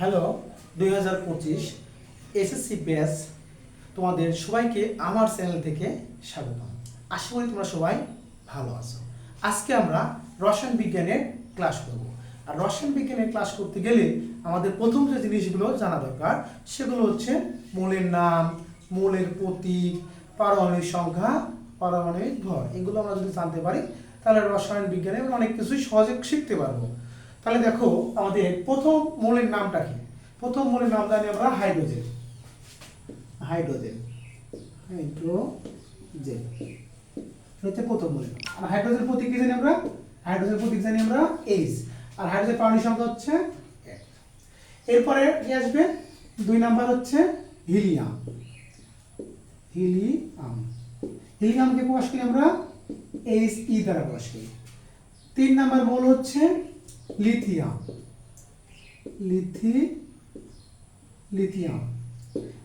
Hello, দুই হাজার পঁচিশ এসএসসি ব্যাচ তোমাদের সবাইকে আমার চ্যানেল থেকে স্বাগত আশা করি তোমরা সবাই ভালো আছো। আজকে আমরা রসায়ন বিজ্ঞানের ক্লাস করব। আর রসায়ন বিজ্ঞানের ক্লাস করতে গেলে আমাদের প্রথম যে জিনিসগুলো জানা দরকার, সেগুলো হচ্ছে মূলের নাম, মূলের প্রতীক, পারমাণবিক সংখ্যা, পারমাণবিক ভর। এগুলো আমরা যদি জানতে পারি, তাহলে রসায়ন বিজ্ঞানে আমরা অনেক কিছুই সহজে শিখতে পারব। তাহলে দেখো আমাদের প্রথম মৌলের নামটা কি? প্রথম মৌলের নাম জানি আমরা হাইড্রোজেন। হাইড্রোজেন। হাইড্রোজেন। হচ্ছে প্রথম মৌলের নাম। আর হাইড্রোজেন প্রতীক জানি আমরা? হাইড্রোজেন প্রতীক জানি আমরা এইচ আর হাইড্রোজেন পারমাণবিক সংখ্যা হচ্ছে এক। এরপরে কি আসবে? দুই নাম্বার হচ্ছে হিলিয়াম। হিলিয়াম। হিলিয়ামকে প্রকাশ করি আমরা এইচ ই দ্বারা প্রকাশ করি। তিন নাম্বার মৌল হচ্ছে লিথিয়াম লিথি লিথিয়াম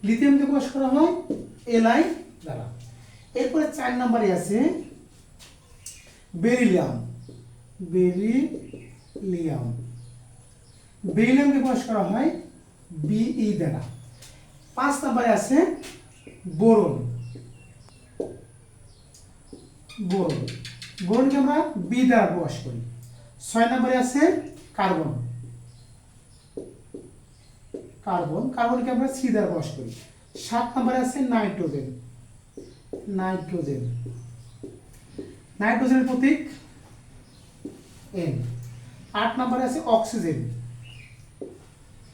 লিথিয়ামকে প্রকাশ করা হয় এলআই দ্বারা। এরপরে চার নম্বরে আছে বেরিলিয়াম বেরিলিয়াম বেরিলিয়ামকে প্রকাশ করা হয় বিই দ্বারা। পাঁচ নম্বরে আছে বোরন বোরন বোরনকে আমরা বি দ্বারা প্রকাশ করি। ছয় নম্বরে আছে কার্বন। কার্বন, কার্বনকে আমরা সি দ্বারা প্রকাশ করি। সাত নম্বরে আছে নাইট্রোজেন। নাইট্রোজেন। নাইট্রোজেনের প্রতীক এন আট নম্বরে আছে অক্সিজেন।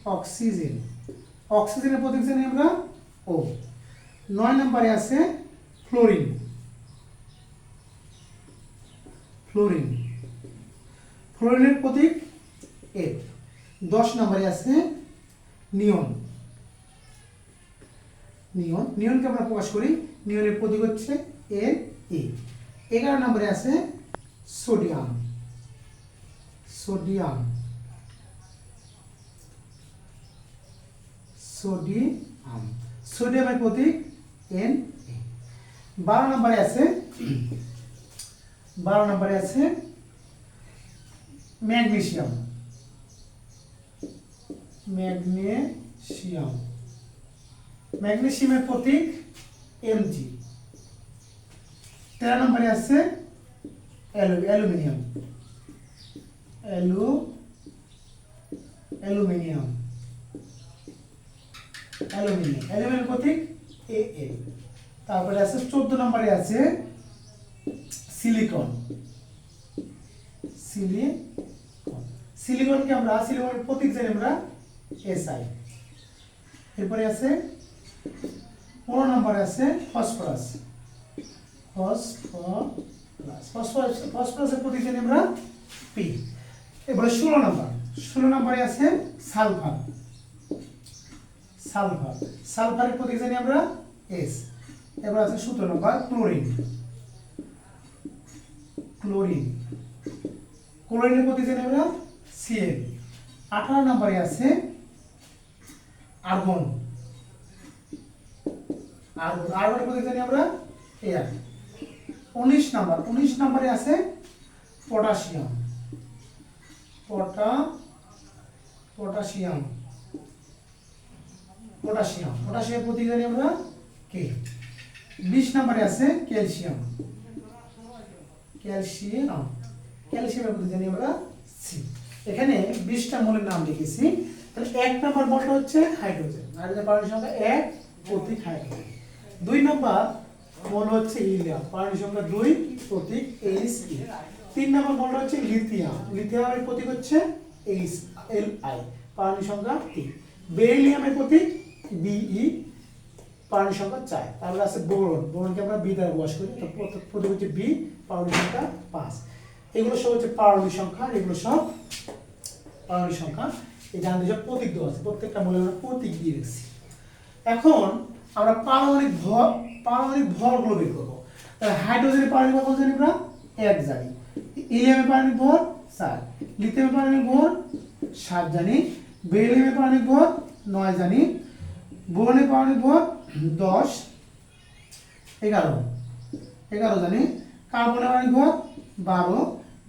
অক্সিজেন। অক্সিজেনের প্রতীক জানি আমরা ও নয় নম্বরে আছে ফ্লোরিন। ফ্লোরিন। ফ্লোরিনের প্রতীক এফ দশ নম্বরে আছে নিয়ন। নিয়ন, নিয়নকে আমরা প্রকাশ করি। নিয়নের প্রতীক হচ্ছে ই এগারো নম্বরে আছে সোডিয়াম। সোডিয়াম। সোডিয়াম। সোডিয়ামের প্রতীক এন এ বারো নম্বরে আছে, বারো নম্বরে আছে ম্যাগনেসিয়াম। ম্যাগনেসিয়াম। ম্যাগনেসিয়ামের প্রতীক এমজি তেরো নম্বরে আছে alu, aluminium. Alu, aluminium. Aluminium. Aluminium Pratik A L তারপরে আছে চোদ্দ নম্বরে আছে সিলিকন। সিলিকন। সিলিকনকে আমরা সিলিকনের প্রতীক জানি আমরা এসআই। এরপরে আছে, পনেরো নম্বরে আছে ফসফরাস। ফসফরাস ফসফরাস, ফসফরাসের প্রতীক জানি আমরা পি এবারে ষোলো নম্বর, ষোলো নম্বরে আছে সালফার। সালফার, সালফারের প্রতীক জানি আমরা এস এবার আছে সতেরো নম্বর, ক্লোরিন। ক্লোরিন। ক্লোরিনের প্রতীক জানি আমরা সিএল আঠারো নম্বরে আছে আর্গন। আর্গন। আর্গনের প্রতীক জানি আমরা এয়ার উনিশ নম্বর। উনিশ নম্বরে আছে পটাশিয়াম। পটা, পটাশিয়াম। পটাশিয়াম। পটাশিয়াম প্রতীক জানি আমরা কে। বিশ নম্বরে আছে ক্যালসিয়াম। ক্যালসিয়াম। ক্যালসিয়ামের প্রতীক জানি আমরা সি। এখানে বিশটা মৌলের নাম লিখেছি। তাহলে এক নম্বর মৌলটা হচ্ছে হাইড্রোজেন হাইড্রোজেন পারমাণবিক সংখ্যা এক প্রতীক হাইড্রোজেন। দুই নম্বর মৌল হচ্ছে ইলিয়াম, পারমাণবিক সংখ্যা দুই প্রতীক এইচ ই তিন নম্বর মৌলটা হচ্ছে লিথিয়াম, লিথিয়ামের প্রতীক হচ্ছে এইচ এল আই পারমাণবিক সংখ্যা তিন বেরিলিয়ামের প্রতীক বিই পারমাণবিক সংখ্যা চার। তারপরে আছে বোরন, বোরনকে আমরা বি দ্বারা বস করি প্রতীক হচ্ছে বি পারমাণবিক সংখ্যা পাঁচ। এগুলো সব হচ্ছে পারমাণবিক সংখ্যা এগুলো সব পারমাণবিক সংখ্যা, এই জানতে সব প্রতীক দেওয়া আছে, প্রত্যেকটা মূল্য আমরা প্রতীক দিয়ে রেখেছি এখন আমরা পারমাণবিক ভর পারমাণবিক ভরগুলো বের করব। তাহলে হাইড্রোজেনের পারমাণবিক ভর কত জানি আমরা? এক জানি। ইলিয়ামের পারমাণবিক ভর চার, লিথিয়ামের পারমাণবিক ভর সাত জানি, বেরিলিয়ামের পারমাণবিক ভর নয় জানি, বোরনের পারমাণবিক ভর দশ, এগারো এগারো জানি, কার্বনের পারমাণবিক ভর বারো,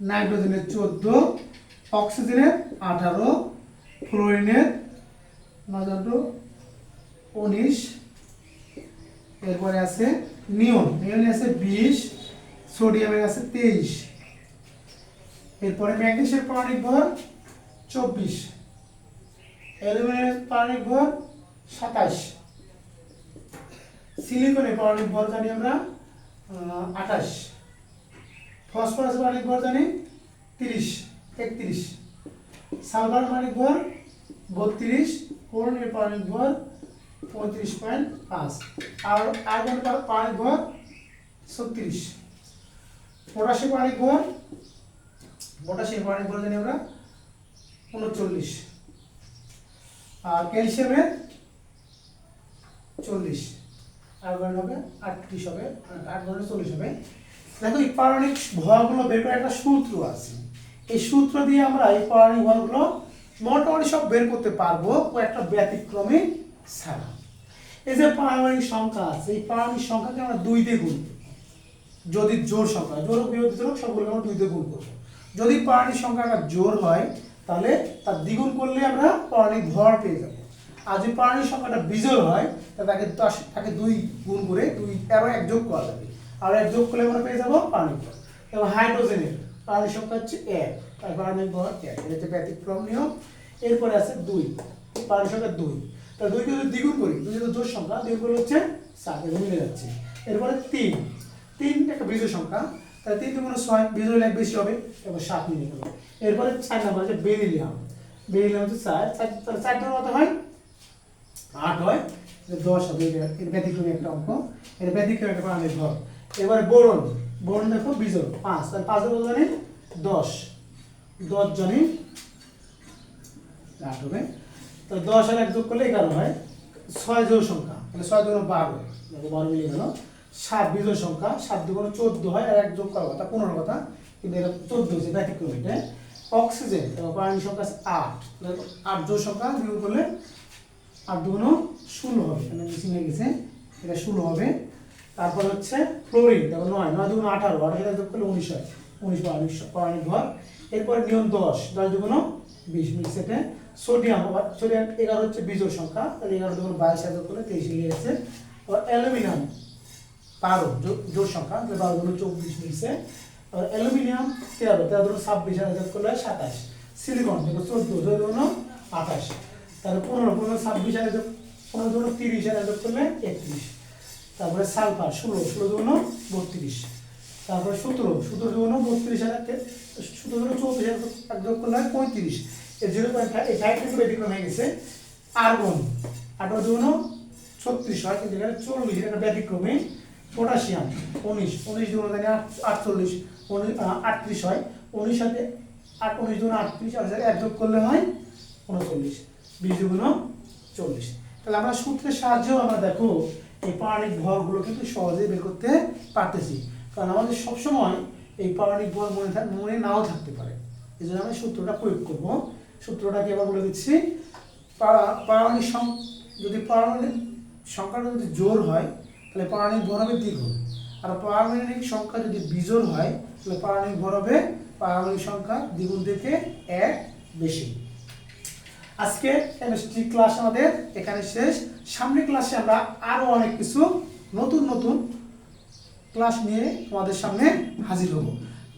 নাইট্রোজেনের চোদ্দ অক্সিজেনের আঠারো, ফ্লোরিনের নয় দুটো উনিশ, এরপরে আছে নিয়ন। নিয়নে আছে বিশ সোডিয়ামের আছে তেইশ। এরপরে ম্যাগনেসিয়াম পারমাণবিক ভর চব্বিশ। অ্যালুমিনিয়ামের পারমাণবিক ভর সাতাশ। সিলিকনের পারমাণবিক ভর জানি আমরা আঠাশ। ফসফরাস পারমাণবিক ভর জানি তিরিশ। একত্রিশ। সালফার পারমাণবিক ভর বত্রিশ ক্লোরিনের পারমাণবিক ভর পঁয়ত্রিশ পয়েন্ট পাঁচ। আর আর্গন পারমাণবিক ভর ছত্রিশ। পটাশিয়াম পারমাণবিক ভর পটাশিয়াম পারমাণবিক ভর জানি আমরা, উনচল্লিশ। আর ক্যালসিয়ামের চল্লিশ। আর্গন হবে আটত্রিশ হবে আর্গনের চল্লিশ হবে। দেখো এই পারমাণবিক ভরগুলো বের করার একটা সূত্র আছে। এই সূত্র দিয়ে আমরা এই পারমাণবিক ভরগুলো মোটামুটি সব বের করতে পারব একটা ব্যতিক্রমী ছাড়া এই যে পারমাণবিক সংখ্যা আছে, এই পারমাণবিক সংখ্যাকে আমরা দুই দিয়ে গুণ। যদি জোর সংখ্যা জোর বিরোধী জোর সবগুলোকে আমরা দুই দিয়ে গুণ করব। যদি পারমাণবিক সংখ্যাটা জোর হয়, তাহলে তার দ্বিগুণ করলে আমরা পারমাণবিক ভর পেয়ে যাব। আর যদি পারমাণবিক সংখ্যাটা বিজোড় হয়, তাহলে তাকে দশ, তাকে দুই গুণ করে দুই আরও এক যোগ করা যাবে। আর এক যোগ করলে আমরা পেয়ে যাব ভর। এবং হাইড্রোজেনের পারমাণবিক সংখ্যা হচ্ছে এক। আর পারমাণবিক ভর এক। এটা হচ্ছে ব্যতিক্রম নিয়ম। এরপরে আছে দুই। পারমাণবিক সংখ্যা দুই। তাহলে দুইকে যদি দ্বিগুণ করি, দুই যদি জোর সংখ্যা, দ্বিগুণ করলে হচ্ছে সাত এটা মিলে যাচ্ছে। এরপরে তিন। তিন একটা বিজোড় সংখ্যা। তাহলে তিন দুগুণ ছয় হলে এক বেশি হবে। এবার সাত মিলে গেল। এরপরে চার নাম্বার হচ্ছে বেরিলিয়াম বেরিলিয়াম হচ্ছে চার। চার চারটার মতো হয়? আট হয়। দশ হবে। এর ব্যতিক্রমী একটা অঙ্ক। এর ব্যতিক্রমী একটা পারমাণবিক ভর এবারে বোরন। বোরন দেখো বিজোড় পাঁচ। তাহলে পাঁচ কত জানি দশ। দশ জনে আট হবে। তো দশ আর এক যোগ করলে এগারো হয়। ছয় জোড় সংখ্যা, তাহলে ছয় দুগুণ বারো। দেখো বারো মিলে গেল। সাত বিজোড় সংখ্যা, সাত দুগুণ চোদ্দ হয় আর এক যোগ করার কথা, পনেরো কথা। কিন্তু এটা চোদ্দ হচ্ছে ব্যতিক্রম এটা অক্সিজেন এবং পারমাণবিক সংখ্যা আট। আট জোড় সংখ্যা বিয়োগ করলে আট দুগুণ ষোলো হবে। এখানে মিসিং হয়ে গেছে, এটা ষোলো হবে। তারপর হচ্ছে ফ্লোরিন, দেখো নয় নয় দুগুণ আঠারো আঠারো যোগ করলে উনিশ হয়। উনিশ পারমাণবিক পারমাণবিক ভর এরপরে নিয়ম দশ দশ দুগুণ বিশ মিক্সেটে সোডিয়াম, আবার সোডিয়াম এগারো হচ্ছে বিজোড় সংখ্যা, তাহলে এগারো দুগুণ বাইশ হাজার করলে তেইশ মিলে গেছে। আবার অ্যালুমিনিয়াম, বারো, জো- জোড় সংখ্যা, তাহলে বারো দুগুণ চব্বিশ মিলছে। আবার অ্যালুমিনিয়াম তেরো তেরো দুগুণ ছাব্বিশ হাজার করলে সাতাশ। সিলিকন, দেখো চোদ্দ, চোদ্দ দুগুণ আঠাশ। তাহলে পনেরো পনেরো ছাব্বিশ হাজার পনেরো দুগুণ তিরিশ হাজার করলে একত্রিশ। তারপরে সালফার ষোলো ষোলো দুগুণ বত্রিশ। তারপরে সতেরো সতেরো দুগুণ বত্রিশ হাজার সতেরো দুগুণ চৌত্রিশ হাজার এক যোগ করলে পঁয়ত্রিশ। এর জিরো পয়েন্ট এই ফাইভ ব্যতিক্রম হয়ে গেছে। আর্গন আঠারো দুগুণ ছত্রিশ হয়, কিন্তু এখানে চল্লিশ, এটা ব্যতিক্রমে। পটাশিয়াম, উনিশ। উনিশ দুগুণ জানি আটচল্লিশ। উনিশ আটত্রিশ হয়। উনিশ সাথে আট উনিশ দুগুণ আটত্রিশ আর এক যোগ করলে হয় উনচল্লিশ। বিশ দুগুণ চল্লিশ। তাহলে আমরা সূত্রের সাহায্যেও আমরা দেখো এই পারমাণবিক ভরগুলো কিন্তু সহজেই বের করতে পারতেছি। কারণ আমাদের সবসময় এই পারমাণবিক ভর মনে থাক মনে নাও থাকতে পারে। এই জন্য আমি সূত্রটা প্রয়োগ করব। সূত্রটাকে এবার বলে দিচ্ছি পারা- পারমাণবিক সং- যদি পারমাণবিক সংখ্যাটা যদি জোর হয়, তাহলে পারমাণবিক ভর হবে দ্বিগুণ। আর পারমাণবিক সংখ্যা যদি বিজোড় হয়, তাহলে পারমাণবিক ভর হবে পারমাণবিক সংখ্যা দ্বিগুণ থেকে এক বেশি। আজকে কেমিস্ট্রি ক্লাস আমাদের এখানে শেষ। সামনের ক্লাসে আমরা আরও অনেক কিছু নতুন নতুন ক্লাস নিয়ে তোমাদের সামনে হাজির হব।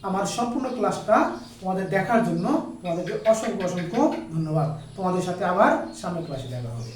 আমার সম্পূর্ণ ক্লাসটা তোমাদের দেখার জন্য তোমাদেরকে অসংখ্য অসংখ্য ধন্যবাদ। তোমাদের সাথে আবার সামনের ক্লাসে দেখা হবে।